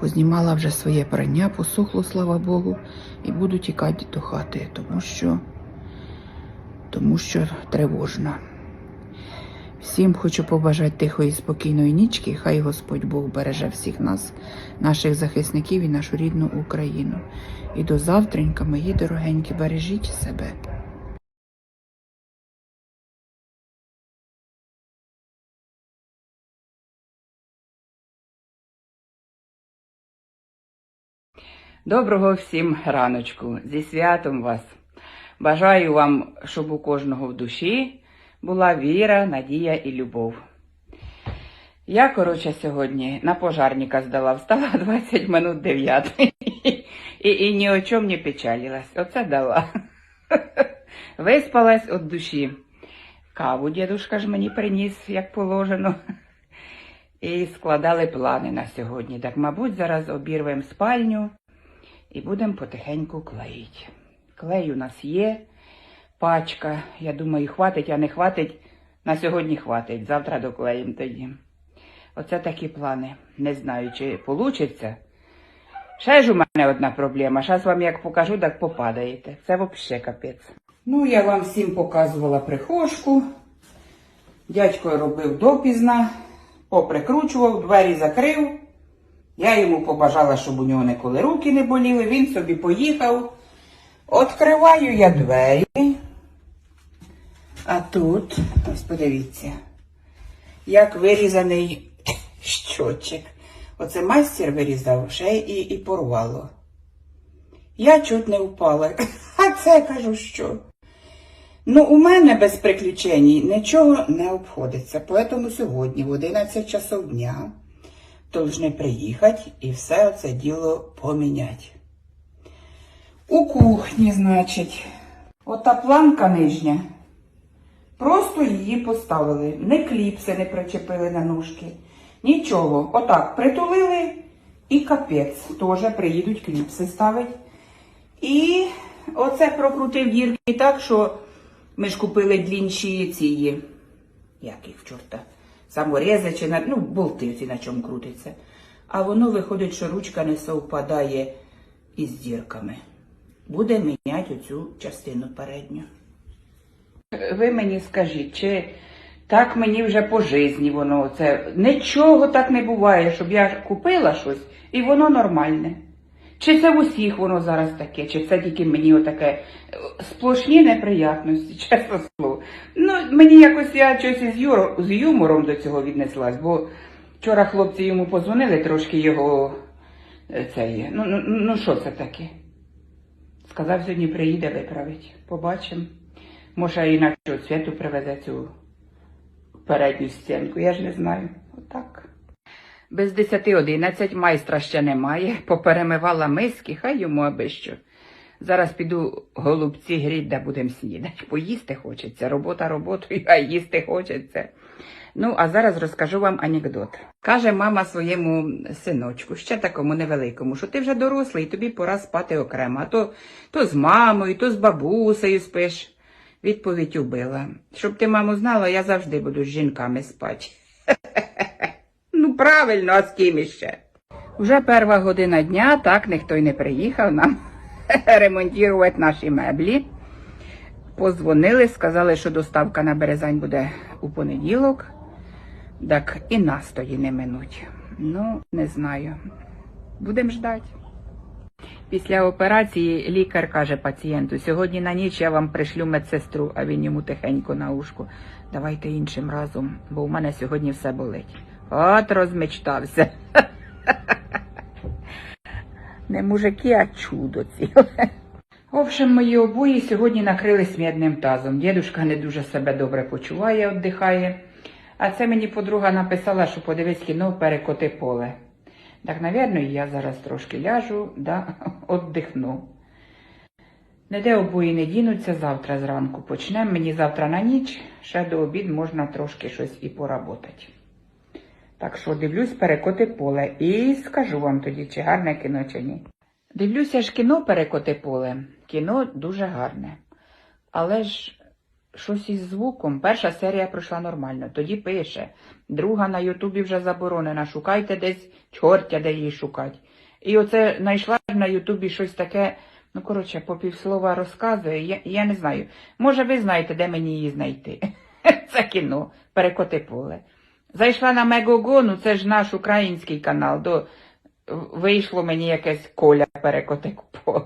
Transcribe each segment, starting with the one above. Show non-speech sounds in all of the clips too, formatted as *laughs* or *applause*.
Познімала вже своє прання, посухло, слава Богу, і буду тікати до хати, тому що, тому що тривожно. Всім хочу побажати тихої, спокійної нічки. Хай Господь Бог береже всіх нас, наших захисників і нашу рідну Україну. І до завтренька, мої дорогенькі, бережіть себе. Доброго всім раночку. Зі святом вас. Бажаю вам, щоб у кожного в душі була віра, надія і любов. Я, коротше, сьогодні на пожарника здала, встала *laughs* 20 минут 9 і, і ні о чому не печалилась. Оце дала. *laughs* Виспалась від душі. Каву дідушка ж мені приніс, як положено. І складали плани на сьогодні. Так, мабуть, зараз обірвемо спальню і будемо потихеньку клеїти. Клей у нас є, пачка. Я думаю, хватить, а не хватить. На сьогодні хватить. Завтра доклеїмо тоді. Оце такі плани. Не знаю, чи вийде. Ще ж у мене одна проблема. Зараз вам як покажу, так попадаєте. Це взагалі капець. Ну, я вам всім показувала прихожку. Дядько робив допізна, поприкручував, двері закрив. Я йому побажала, щоб у нього ніколи руки не боліли. Він собі поїхав. Откриваю я двері. А тут, ось подивіться, як вирізаний щочик. Оце майстер вирізав, ще і, і порвало. Я чуть не впала. *laughs* А це кажу, що? Ну, у мене без приключень нічого не обходиться. Поэтому сьогодні в 11 часов дня должны приїхати і все це діло поміняти. У кухні, значить, ота планка нижня. Просто її поставили. Не кліпси не причепили на ножки. Нічого. Отак притулили і капець. Теж приїдуть кліпси ставить. І оце прокрутив дірки так, що ми ж купили длінші ці, як їх чорта, саморези чи на, ну, болти ці на чому крутиться. А воно виходить, що ручка не совпадає із дірками. Буде міняти оцю частину передню. Ви мені скажіть, чи так мені вже по житті воно це нічого так не буває, щоб я купила щось і воно нормальне. Чи це в усіх воно зараз таке, чи це тільки мені отаке е, сплошні неприятності, *laughs* чесно слово. Ну, мені якось я щось із, юро, з юмором до цього віднеслась, бо вчора хлопці йому позвонили трошки його е, цей. Ну, ну, ну що це таке? Сказав, сьогодні приїде виправить. Побачимо. Може, і на що святу привезе цю передню стінку, я ж не знаю. Без десяти одинадцять майстра ще немає. Поперемивала миски, хай йому аби що. Зараз піду голубці гріть, де будемо снідати. Поїсти хочеться. Робота роботою, а їсти хочеться. Ну, а зараз розкажу вам анекдот. Каже мама своєму синочку, ще такому невеликому, що ти вже дорослий, тобі пора спати окремо. А то, то з мамою, то з бабусею спиш. Відповідь убила. Щоб ти, мамо, знала, я завжди буду з жінками спати. *laughs* Правильно, а з ким іще? Вже перша година дня, так ніхто й не приїхав нам *laughs* ремонтувати наші меблі. Позвонили, сказали, що доставка на Березань буде у понеділок. Так і нас тоді не минуть. Ну, не знаю. Будемо ждати. Після операції лікар каже пацієнту, сьогодні на ніч я вам пришлю медсестру, а він йому тихенько на ушку. Давайте іншим разом, бо у мене сьогодні все болить. От розмечтався. *laughs* Не мужики, а чудо ціле. В общем, мої обої сьогодні накрились м'ядним тазом. Дідушка не дуже себе добре почуває, віддихає. А це мені подруга написала, що подивись кіно перекоти поле. Так, навірно, я зараз трошки ляжу, да, *laughs* віддихну. Ніде обої не дінуться, завтра зранку почнемо. Мені завтра на ніч, ще до обід можна трошки щось і поработати. Так що дивлюсь перекоти поле і скажу вам тоді, чи гарне кіно, чи ні. Дивлюся ж кіно перекоти поле. Кіно дуже гарне. Але ж щось із звуком. Перша серія пройшла нормально, тоді пише. Друга на Ютубі вже заборонена. Шукайте десь чортя, де її шукати. І оце знайшла на Ютубі щось таке, ну коротше, по півслова розказує. Я, я не знаю. Може, ви знаєте, де мені її знайти. *laughs* Це кіно, перекоти поле. Зайшла на Мегого, ну це ж наш український канал. До... Вийшло мені якесь коля перекоти поле.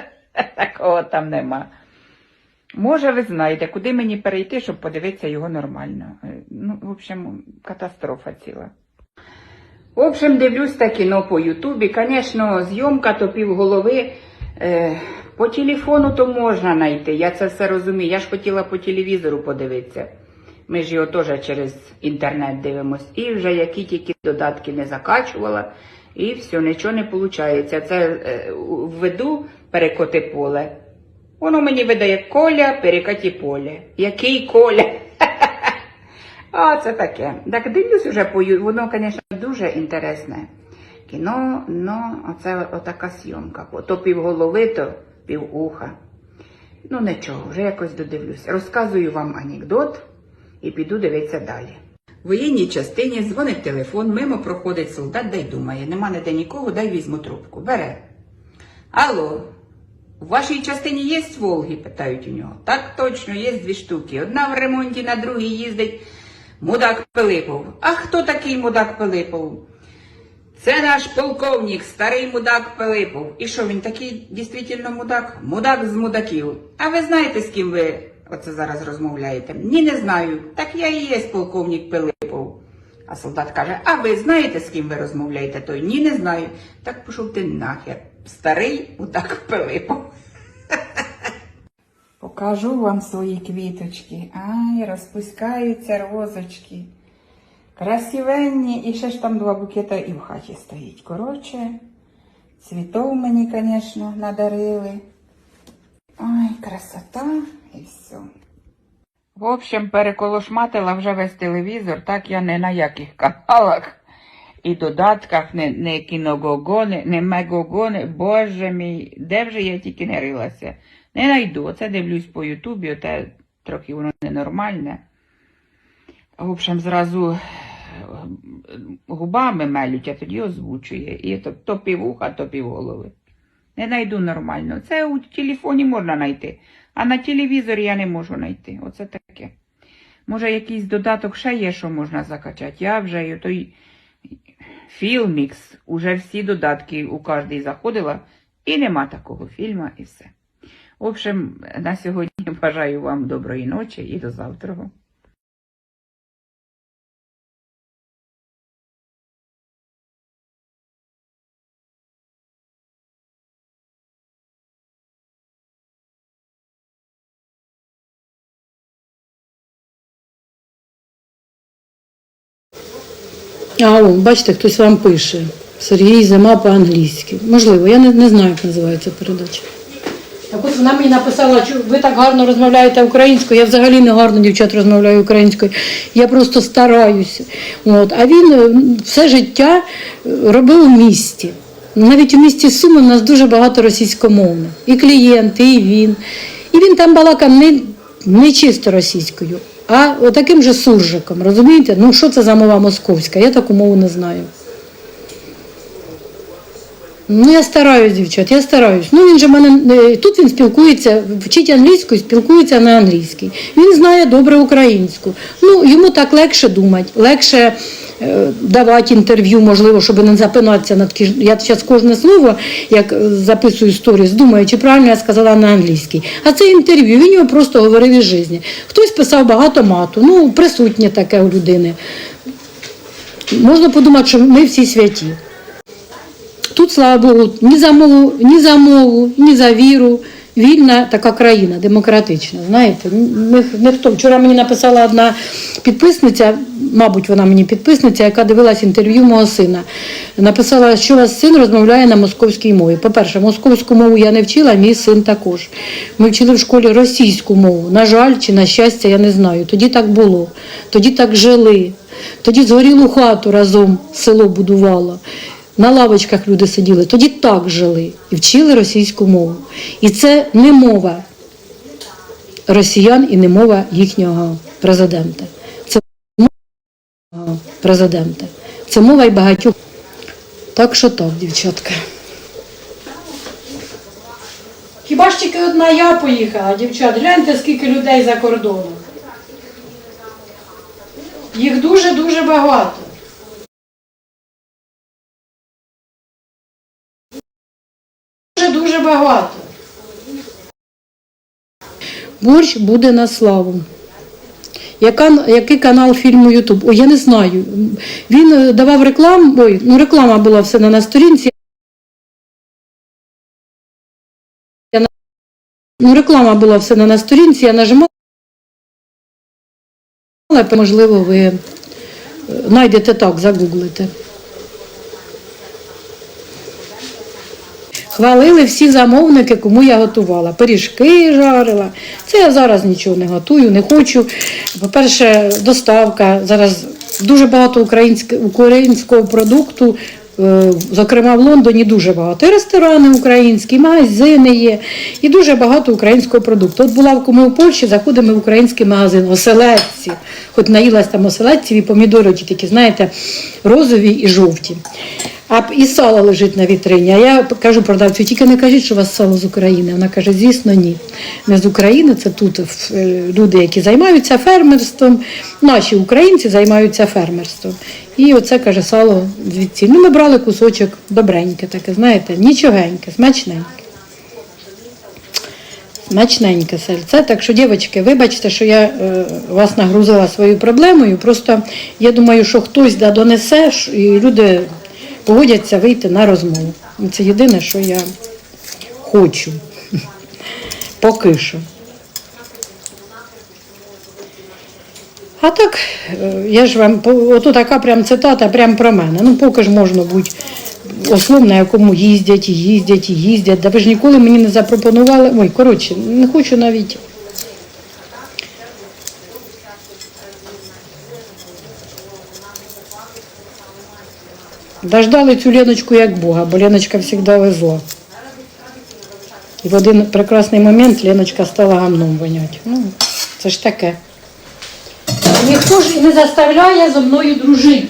*laughs* Такого там нема. Може, ви знаєте, куди мені перейти, щоб подивитися його нормально. Е, Ну, в общем, катастрофа ціла. В общем, дивлюсь те кіно по Ютубі. Звісно, зйомка то півголови. Е, по телефону то можна знайти. Я це все розумію. Я ж хотіла по телевізору подивитися. Ми ж його теж через інтернет дивимось. І вже які тільки додатки не закачувала, і все, нічого не виходить. Це е, введу перекоти поле. Воно мені видає коля, перекаті поле. Який коля? *laughs* А, це таке. Так дивлюсь уже воно, звісно, дуже інтересне. Кіно, ну, оце отака зйомка. То півголови, то півуха. Ну нічого, вже якось додивлюся. Розказую вам анекдот і піду дивитися далі. В воєнній частині дзвонить телефон, мимо проходить солдат, дай думає, нема ніде нікого, дай візьму трубку. Бере. Алло, у вашій частині є Волги? питають у нього. Так точно, є дві штуки. Одна в ремонті, на другій їздить мудак Пилипов. А хто такий мудак Пилипов? Це наш полковник, старий мудак Пилипов. І що, він такий дійсно мудак? Мудак з мудаків. А ви знаєте, з ким ви оце зараз розмовляєте? Ні, не знаю. Так я і є полковник Пилипов. А солдат каже, а ви знаєте, з ким ви розмовляєте? Той ні, не знаю. Так пішов ти нахер. Старий мудак Пилипов. *laughs* Покажу вам свої квіточки. Ай, розпускаються розочки. Красивенні, і ще ж там два букета і в хаті стоїть. Коротше, цвітов мені, звісно, надарили. Ай, красота і все. В общем, переколошматила вже весь телевізор, так я не на яких каналах і додатках, не, не кіногого, не, не мегого, не, боже мій, де вже я тільки не рилася. Не найду. Оце дивлюсь по Ютубі, оте трохи воно ненормальне. В общем, зразу е, губами мелють, а тоді озвучує. І то, то півуха, то півголови. Не найду нормально. Це у телефоні можна знайти, а на телевізорі я не можу знайти. Оце таке. Може, якийсь додаток ще є, що можна закачати. Я вже той Філмікс, уже всі додатки у кожній заходила, і нема такого фільму, і все. В общем, на сьогодні *laughs* бажаю вам доброї ночі і до завтра. А, о, бачите, хтось вам пише. Сергій Зима по-англійськи. Можливо, я не, не знаю, як називається передача. Так от вона мені написала, що ви так гарно розмовляєте українською. Я взагалі не гарно, дівчат, розмовляю українською. Я просто стараюся. От. А він е, все життя е, робив у місті. Навіть у місті Суми в нас дуже багато російськомовних. І клієнти, і він. І він там балакав не, не чисто російською, а таким же суржиком. Розумієте? Ну що це за мова московська? Я таку мову не знаю. Ну, я стараюсь, дівчат, я стараюсь. Ну, він же мене е, тут він спілкується, вчить англійську, спілкується на англійській. Він знає добре українську. Ну, йому так легше думати, легше давати інтерв'ю, можливо, щоб не запинатися над кіж... Я зараз кожне слово, як е, записую сторіс, думаю, чи правильно я сказала на англійській. А це інтерв'ю, він його просто говорив із житті. Хтось писав багато мату, ну, присутнє таке у людини. Можна подумати, що ми всі святі. Тут, слава Богу, ні за мову, ні за мову, ні за віру. Вільна така країна, демократична. Знаєте, Ні- ніхто. Вчора мені написала одна підписниця, мабуть, вона мені підписниця, яка дивилась інтерв'ю мого сина. Написала, що ваш син розмовляє на московській мові. По-перше, московську мову я не вчила, мій син також. Ми вчили в школі російську мову. На жаль, чи на щастя, я не знаю. Тоді так було, тоді так жили. Тоді згорілу хату разом село будувало. На лавочках люди сиділи, тоді так жили і вчили російську мову. І це не мова. росіян і не мова їхнього президента. Це мова президента. Це мова і багатьох. Так що так, дівчатка. Хіба ж тільки одна я поїхала, дівчат, гляньте, скільки людей за кордоном. Їх дуже-дуже багато. Багато. Борщ буде на славу. Яка, який канал фільму Ютуб? Ой, я не знаю. Він е, давав рекламу, ой, ну реклама була все на, на сторінці. Я Ну, реклама була все на, на сторінці, я нажимала, можливо, ви е, знайдете так, загуглите. Хвалили всі замовники, кому я готувала. Пиріжки жарила. Це я зараз нічого не готую, не хочу. По-перше, доставка. Зараз дуже багато українського продукту. е, Зокрема, в Лондоні дуже багато. І ресторани українські, і магазини є, і дуже багато українського продукту. От була кому в Польщі, заходимо в український магазин, оселедці. Хоч наїлась там оселедців і помідори ті такі, знаєте, розові і жовті. А і сало лежить на вітрині. А я кажу продавцю, тільки не кажіть, що у вас сало з України. Вона каже, звісно, ні. Не з України, це тут е, люди, які займаються фермерством. Наші українці займаються фермерством. І оце каже сало звідси. Ну, ми брали кусочок добреньке, таке, знаєте, нічогеньке, смачненьке. Смачненьке сельце. Так що, дівчатки, вибачте, що я е, вас нагрузила своєю проблемою. Просто я думаю, що хтось да донесе, і люди погодяться вийти на розмову. Це єдине, що я хочу. Поки що. А так, е, я ж вам ото така прям цитата прям про мене. Ну, поки ж можна бути ослом, на якому їздять, їздять, їздять. Да ви ж ніколи мені не запропонували. Ой, коротше, не хочу навіть. Дождали цю Леночку як Бога, бо Леночка завжди везла. І в один прекрасний момент Леночка стала гамном воняти. Ну, це ж таке. Ніхто ж не заставляє зо мною дружити.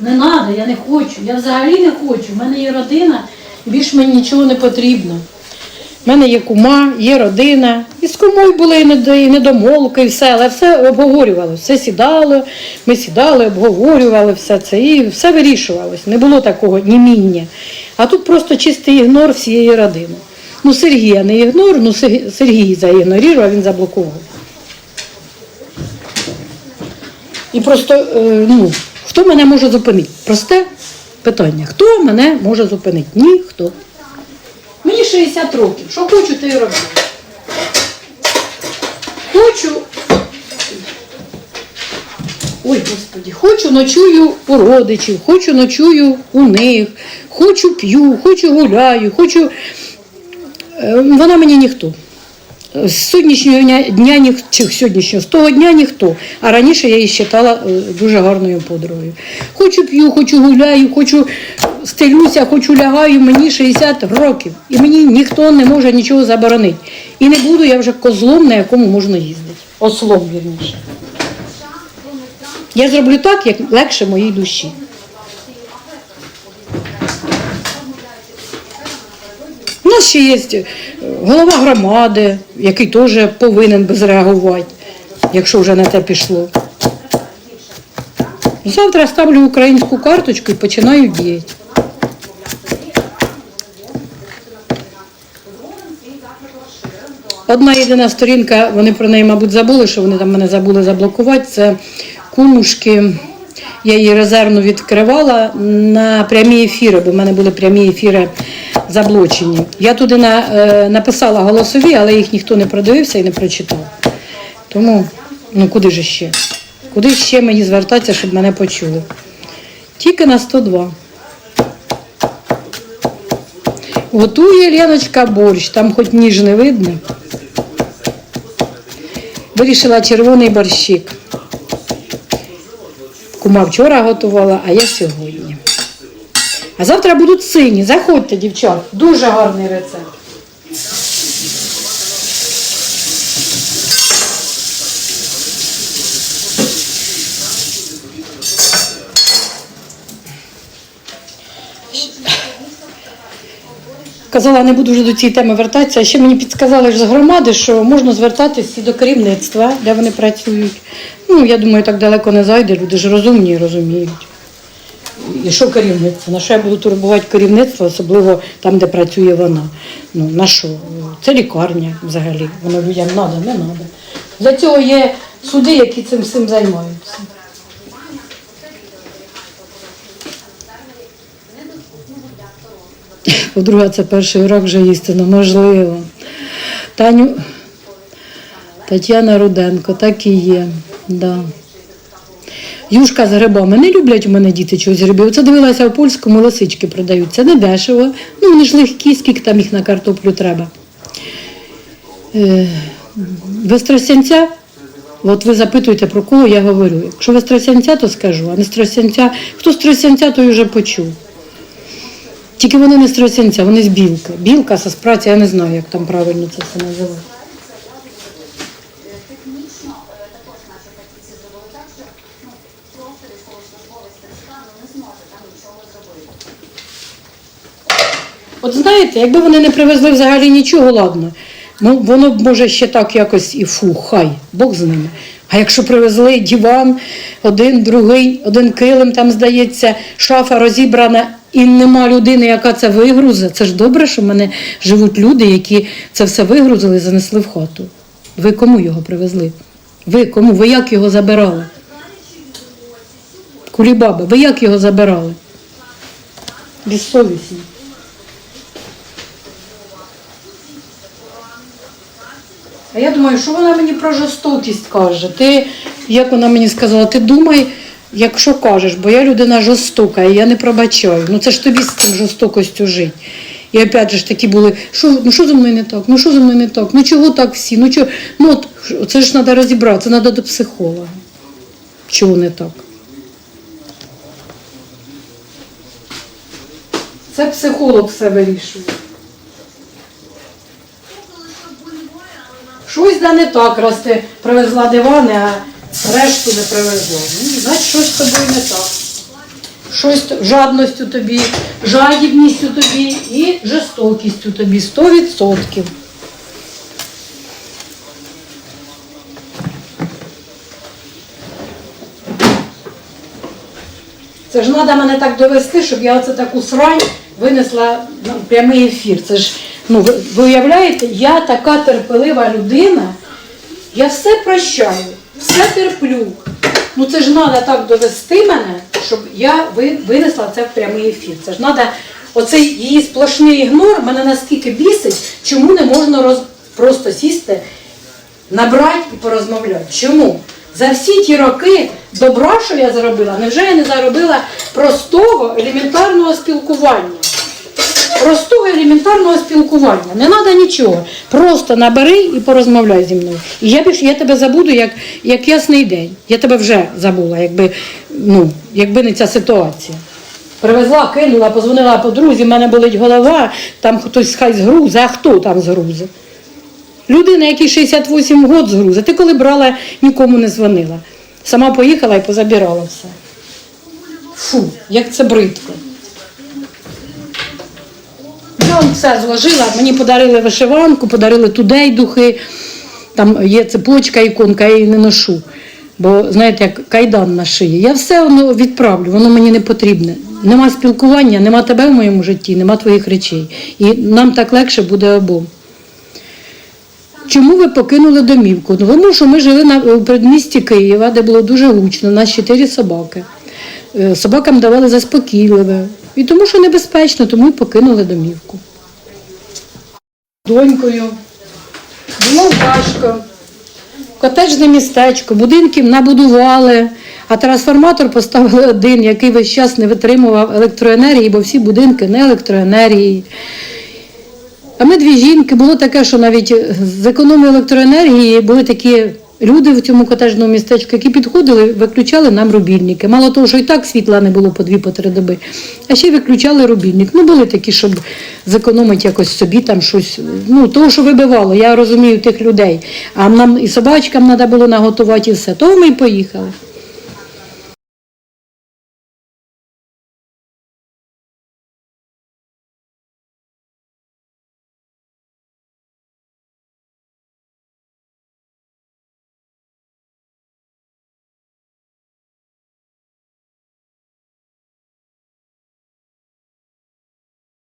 Не треба, я не хочу. Я взагалі не хочу. У мене є родина, більш мені нічого не потрібно. У мене є кума, є родина. І з кумою були і недо- і все, але все обговорювалося. Все сідало, ми сідали, обговорювали все це і все вирішувалось. Не було такого німіння. А тут просто чистий ігнор всієї родини. Ну, Сергія не ігнор, ну Сергій- Сергій заігнорував, він заблокував. І просто, е, ну, хто мене може зупинити? Просте питання. Хто мене може зупинити? Ніхто. Мені 60 років. Що хочу, те й роблю. Хочу. Ой, господі, хочу ночую у родичів, хочу ночую у них, хочу п'ю, хочу гуляю, хочу. Е, Вона мені ніхто. З сьогоднішнього дня, дня чи сьогоднішнього, з того дня ніхто. А раніше я її вважала е, дуже гарною подругою. Хочу п'ю, хочу гуляю, хочу стелюся, хочу лягаю, мені 60 років. І мені ніхто не може нічого заборонити. І не буду я вже козлом, на якому можна їздити. Ослом, вірніше. Я зроблю так, як легше моїй душі. У нас ще є е, голова громади, який теж повинен би зреагувати, якщо вже на те пішло. Завтра ставлю українську карточку і починаю діяти. Одна єдина сторінка, вони про неї, мабуть, забули, що вони там мене забули заблокувати. Це кумушки. Я її резервно відкривала на прямі ефіри, бо в мене були прямі ефіри заблочені. Я туди на, е, написала голосові, але їх ніхто не продивився і не прочитав. Тому, ну куди ж ще? Куди ще мені звертатися, щоб мене почули? Тільки на 102. Готує Леночка борщ, там хоч ніж не видно. Вирішила червоний борщик. Кума вчора готувала, а я сьогодні. А завтра будуть сині. Заходьте, дівчат. Дуже гарний рецепт. Казала, не буду вже до цієї теми вертатися. А ще мені підказали ж з громади, що можна звертатися до керівництва, де вони працюють. Ну, я думаю, так далеко не зайде, люди ж розумні розуміють. І що керівництво? На що я буду турбувати керівництво, особливо там, де працює вона. Ну, на що? Це лікарня взагалі. Воно людям треба, не треба. Для цього є суди, які цим всім займаються. По-друге, це перший урок вже істинно, можливо. Таню Тетяна Руденко, так і є. Да. Юшка з грибами. Не люблять у мене діти чогось грибів. Оце дивилася в польському лисички продаються. Не дешево. Ну, вони ж легкі, скільки там їх на картоплю треба. Е, без от ви запитуєте, про кого я говорю. Якщо ви з то скажу, а не з. Хто з тростянця, той вже почув. Тільки вони не з вони з білки. Білка, саспраця, я не знаю, як там правильно це все називається. От знаєте, якби вони не привезли взагалі нічого, ладно. Ну, воно б може ще так якось і фу, хай, Бог з ними. А якщо привезли диван, один, другий, один килим там здається, шафа розібрана, і нема людини, яка це вигрузить. Це ж добре, що в мене живуть люди, які це все вигрузили і занесли в хату. Ви кому його привезли? Ви кому? Ви як його забирали? Кулібаба, ви як його забирали? Безсовісні. А я думаю, що вона мені про жорстокість каже. Ти, як вона мені сказала, ти думай, якщо кажеш, бо я людина жорстока, і я не пробачаю. Ну це ж тобі з цим жорстокостю жити. І опять же ж такі були, що, ну що зі мною не так, ну що зі мною не так, ну чого так всі, ну чого, ну от, це ж треба розібратися, треба до психолога. Чого не так? Це психолог все вирішує. Щось да не так, раз ти привезла дивани, а решту не привезла. Ну, значить, щось з тобою не так. Щось т- жадністю тобі, жадібністю тобі і жорстокістю тобі. Сто відсотків. Це ж треба мене так довести, щоб я оце таку срань винесла на прямий ефір. Це ж, ну, ви уявляєте, я така терпелива людина, я все прощаю, все терплю. Ну це ж треба так довести мене, щоб я винесла це в прямий ефір. Це ж треба, оцей її сплошний ігнор мене настільки бісить, чому не можна роз, просто сісти набрати і порозмовляти. Чому? За всі ті роки добра, що я зробила, невже я не заробила простого елементарного спілкування? Простого елементарного спілкування. Не треба нічого. Просто набери і порозмовляй зі мною. І я більш я тебе забуду як, як ясний день. Я тебе вже забула, якби, ну, якби не ця ситуація. Привезла, кинула, позвонила подрузі, в мене болить голова, там хтось хай згрузе, а хто там згрузе? Людина, якій 68 років згруза, ти коли брала, нікому не дзвонила. Сама поїхала і позабирала все. Фу, як це бридко. Я все зложила, мені подарили вишиванку, подарили тудей духи. Там є цепочка, іконка, я її не ношу. Бо, знаєте, як кайдан на шиї. Я все воно відправлю, воно мені не потрібне. Нема спілкування, нема тебе в моєму житті, нема твоїх речей. І нам так легше буде обом. Чому ви покинули домівку? Ну, тому що ми жили на у передмісті Києва, де було дуже гучно, нас чотири собаки. Е, Собакам давали заспокійливе. І тому, що небезпечно, тому і покинули домівку. Донькою. Було важко. Котеджне містечко, будинків набудували, а трансформатор поставили один, який весь час не витримував електроенергії, бо всі будинки не електроенергії. А ми дві жінки, було таке, що навіть з економії електроенергії були такі люди в цьому котежному містечку, які підходили, виключали нам рубільники. Мало того, що і так світла не було по дві по три доби, а ще виключали рубільник. Ну, були такі, щоб зекономити якось собі там щось. Ну, того, що вибивало, я розумію тих людей. А нам і собачкам треба було наготувати, і все. Того ми й поїхали.